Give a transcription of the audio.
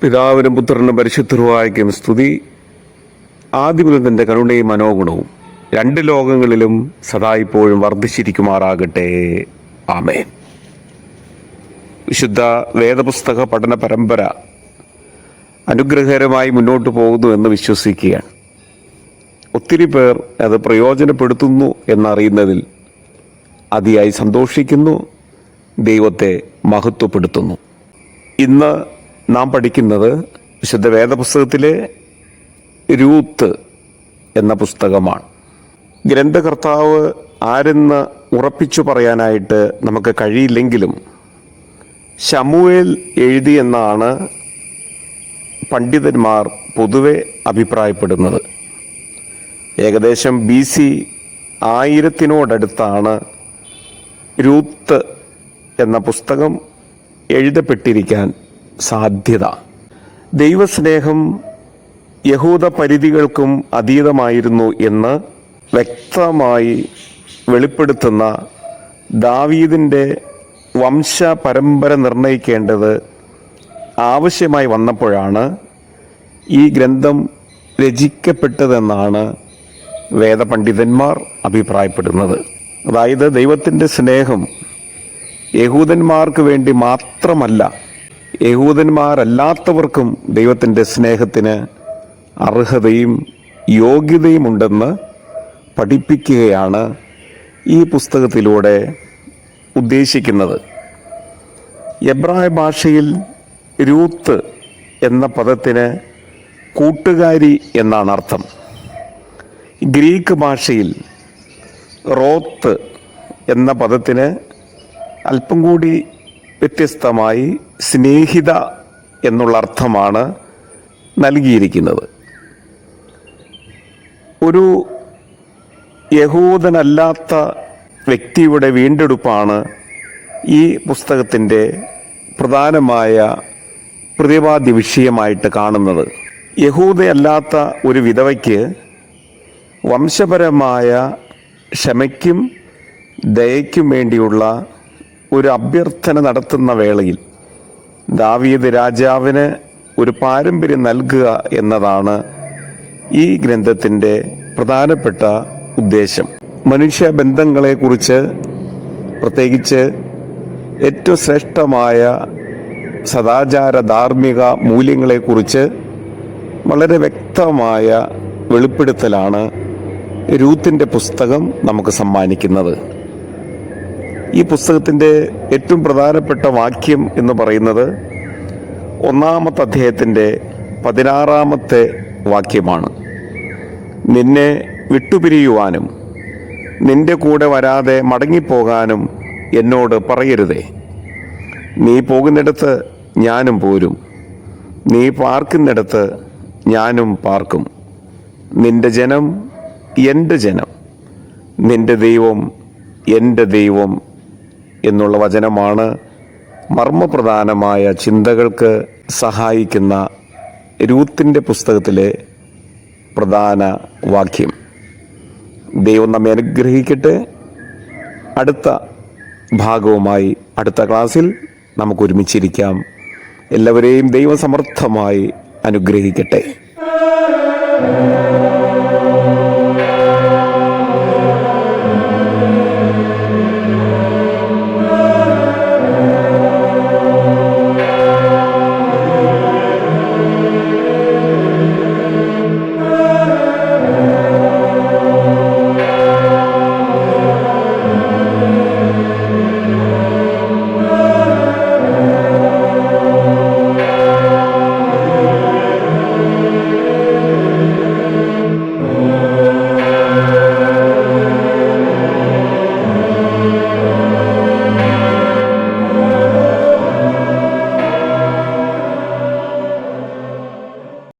പിതാവിനും പുത്രനും പരിശുദ്ധരുവായിക്കും സ്തുതി. ആദ്യമുതൽ തന്റെ കരുണയും മനോഗുണവും രണ്ട് ലോകങ്ങളിലും സദാ ഇപ്പോഴും വർദ്ധിച്ചിരിക്കുമാറാകട്ടെ. ആമേൻ. വിശുദ്ധ വേദപുസ്തക പഠന പരമ്പര അനുഗ്രഹകരമായി മുന്നോട്ട് പോകുന്നു എന്ന് വിശ്വസിക്കുകയാണ്. ഒത്തിരി പേർ അത് പ്രയോജനപ്പെടുത്തുന്നു എന്നറിയുന്നതിൽ അതിയായി സന്തോഷിക്കുന്നു ദൈവത്തെ മഹത്വപ്പെടുത്തുന്നു. ഇന്ന് നാം പഠിക്കുന്നത് വിശുദ്ധ വേദപുസ്തകത്തിലെ രൂത്ത് എന്ന പുസ്തകമാണ്. ഗ്രന്ഥകർത്താവ് ആരെന്ന് ഉറപ്പിച്ചു പറയാനായിട്ട് നമുക്ക് കഴിയില്ലെങ്കിലും ശമുവേൽ എഴുതി എന്നാണ് പണ്ഡിതന്മാർ പൊതുവെ അഭിപ്രായപ്പെടുന്നത്. ഏകദേശം ബി സി ആയിരത്തിനോടടുത്താണ് രൂത്ത് എന്ന പുസ്തകം എഴുതപ്പെട്ടിരിക്കാൻ സാധ്യത. ദൈവസ്നേഹം യഹൂദ പരിധികൾക്കും അതീതമായിരുന്നു എന്ന് വ്യക്തമായി വെളിപ്പെടുത്തുന്ന ദാവീദിന്റെ വംശ പരമ്പര നിർണയിക്കേണ്ടത് ആവശ്യമായി വന്നപ്പോഴാണ് ഈ ഗ്രന്ഥം രചിക്കപ്പെട്ടതെന്നാണ് വേദപണ്ഡിതന്മാർ അഭിപ്രായപ്പെടുന്നത്. അതായത് ദൈവത്തിന്റെ സ്നേഹം യഹൂദന്മാർക്ക് വേണ്ടി മാത്രമല്ല യഹൂദന്മാരല്ലാത്തവർക്കും ദൈവത്തിന്റെ സ്നേഹത്തിന് അർഹതയും യോഗ്യതയും ഉണ്ടെന്ന് പഠിപ്പിക്കുകയാണ് ഈ പുസ്തകത്തിലൂടെ ഉദ്ദേശിക്കുന്നത്. എബ്രായ ഭാഷയിൽ രൂത്ത് എന്ന പദത്തിന് കൂട്ടുകാരി എന്നാണ് അർത്ഥം. ഗ്രീക്ക് ഭാഷയിൽ റോത്ത് എന്ന പദത്തിന് അല്പം കൂടി വ്യത്യസ്തമായി സ്നേഹിത എന്നുള്ള അർത്ഥമാണ് നൽകിയിരിക്കുന്നത്. ഒരു യഹൂദനല്ലാത്ത വ്യക്തിയുടെ വീണ്ടെടുപ്പാണ് ഈ പുസ്തകത്തിന്റെ പ്രധാനമായ പ്രതിപാദ്യ വിഷയമായിട്ട് കാണുന്നത്. യഹൂദയല്ലാത്ത ഒരു വിധവയ്ക്ക് വംശപരമായ ക്ഷമയ്ക്കും ദയയ്ക്കും വേണ്ടിയുള്ള ഒരു അഭ്യർത്ഥന നടത്തുന്ന വേളയിൽ ദാവീദ് രാജാവിന് ഒരു പാരമ്പര്യം നൽകുക എന്നതാണ് ഈ ഗ്രന്ഥത്തിന്റെ പ്രധാനപ്പെട്ട ഉദ്ദേശം. മനുഷ്യ ബന്ധങ്ങളെക്കുറിച്ച് പ്രത്യേകിച്ച് ഏറ്റവും ശ്രേഷ്ഠമായ സദാചാര ധാർമ്മിക മൂല്യങ്ങളെക്കുറിച്ച് വളരെ വ്യക്തമായ വെളിപ്പെടുത്തലാണ് രൂത്തിന്റെ പുസ്തകം നമുക്ക് സമ്മാനിക്കുന്നത്. ഈ പുസ്തകത്തിന്റെ ഏറ്റവും പ്രധാനപ്പെട്ട വാക്യം എന്ന് പറയുന്നത് ഒന്നാമത്തെ അധ്യായത്തിന്റെ പതിനാറാമത്തെ വാക്യമാണ്. നിന്നെ വിട്ടുപിരിയുവാനും നിന്റെ കൂടെ വരാതെ മടങ്ങിപ്പോകാനും എന്നോട് പറയരുതേ. നീ പോകുന്നിടത്ത് ഞാനും പോരും. നീ പാർക്കുന്നിടത്ത് ഞാനും പാർക്കും. നിന്റെ ജനം എന്റെ ജനം. നിന്റെ ദൈവം എന്റെ ദൈവം എന്നുള്ള വചനമാണ് മർമ്മപ്രധാനമായ ചിന്തകൾക്ക് സഹായിക്കുന്ന രൂത്തിന്റെ പുസ്തകത്തിലെ പ്രധാന വാക്യം. ദൈവം നമ്മെ അനുഗ്രഹിക്കട്ടെ. അടുത്ത ഭാഗവുമായി അടുത്ത ക്ലാസ്സിൽ നമുക്ക് ഒരുമിച്ചിരിക്കാം. എല്ലാവരെയും ദൈവസമർത്ഥമായി അനുഗ്രഹിക്കട്ടെ.